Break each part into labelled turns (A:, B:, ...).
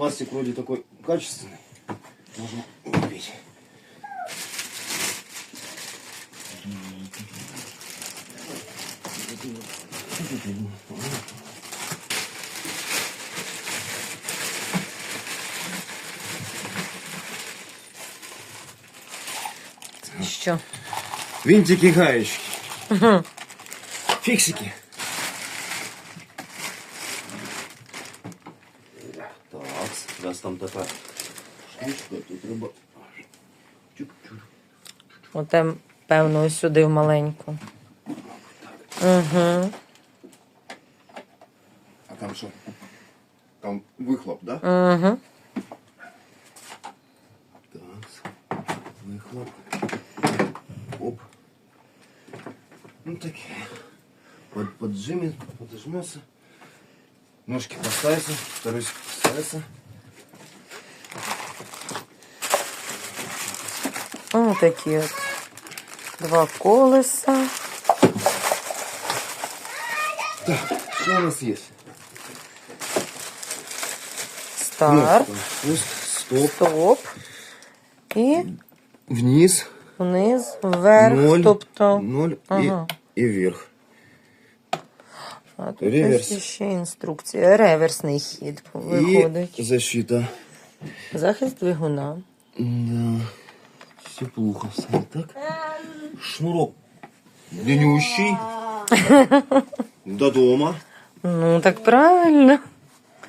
A: Пластик вроде такой качественный. Можно купить.
B: Що?
A: Винтики, гаечки. Фиксики. У нас там такая штучка, тут треба. Чук-чук.
B: Оте, певно, ось сюди в маленьку. Угу.
A: А там что? Там выхлоп, да?
B: Угу.
A: Так, выхлоп. Оп. Ну такие. Под, поджимет, подожмется. Ножки поставятся, второй поставится.
B: Ось такі от. Два колеса.
A: Так, что у нас есть?
B: Старт.
A: Стоп,
B: Стоп. І
A: вниз,
B: вниз, вверх.
A: ноль,
B: Тобто.
A: ноль
B: Ага.
A: и, и вверх.
B: А тут
A: Реверс.
B: ще інструкція. Реверсний хід виходить.
A: И защита.
B: Захист двигуна.
A: Да, все плохо. Смотри, так. Шнурок длиннющий. До дома.
B: Ну, так правильно.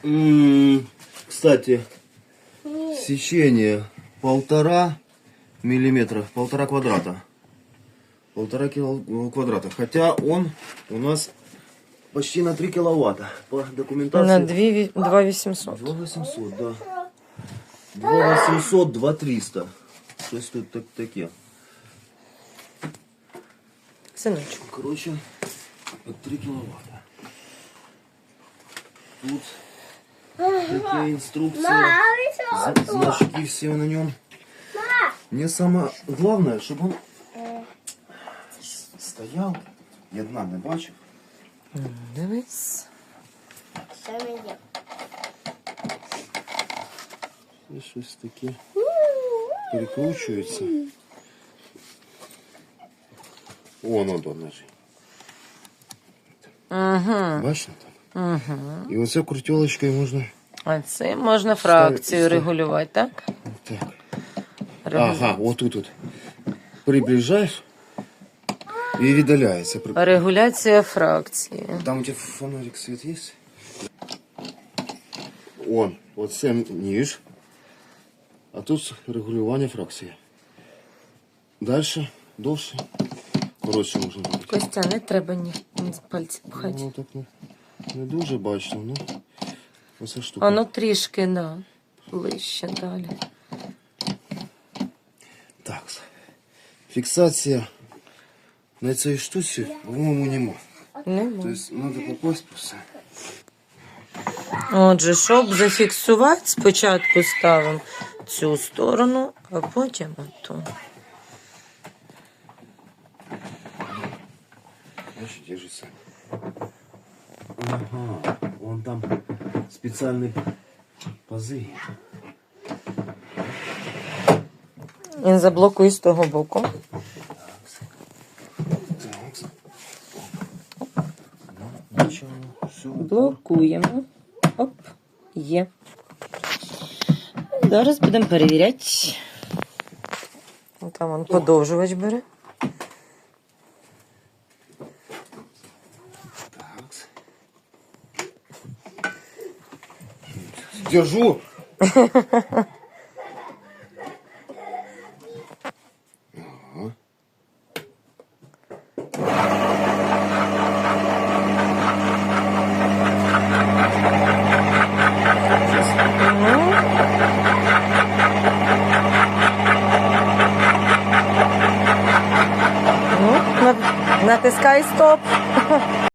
A: М, Кстати, сечение полтора миллиметра, полтора квадрата. Полтора кило- квадрата. Хотя он у нас почти на 3 киловатта. По документации.
B: На 2800.
A: 2800, да. 2800, 2300. Щось тут так, таке.
B: Синочку.
A: Короче, под 3 киловатта. Тут такие инструкции. З- Значки все на нем. Мне самое главное, чтобы он стоял. Я дна не бачив.
B: Дивись.
C: Він є?
A: Щось таке перекручується. Вон он тут лежить.
B: Угу.
A: Бачите там? Угу. І оце крутілочкою можна.
B: А це можна фракцію
A: Ставити-
B: регулювати, так?
A: Так.
B: Регулювати.
A: Ага, вот тут вот. Приближаешь и видаляется. При-
B: Регуляція фракції.
A: Там у тебя фонарик свет есть? Он, вот 7 ніж, А тут регулювання фракції. Дальше, довше, коротше можна робити.
B: Костя, не треба ні, пальці пхати.
A: Ну, так не, не дуже бачно, ну. Оце штука.
B: А ну трішки, да. Ближче далі.
A: Так. Фіксація на цій штуці, по-моєму, нема.
B: Не
A: То есть надо попасть просто.
B: Отже, щоб зафіксувати, спочатку ставимо цю сторону, а потім оту.
A: Значит, держится. Ага, вон там специальные пазы.
B: Він заблокує з того боку.
A: Ну.
B: Блокуємо. Оп, є. Зараз будемо перевіряти. Там он подовжувач бере.
A: Держу.
B: not the stop.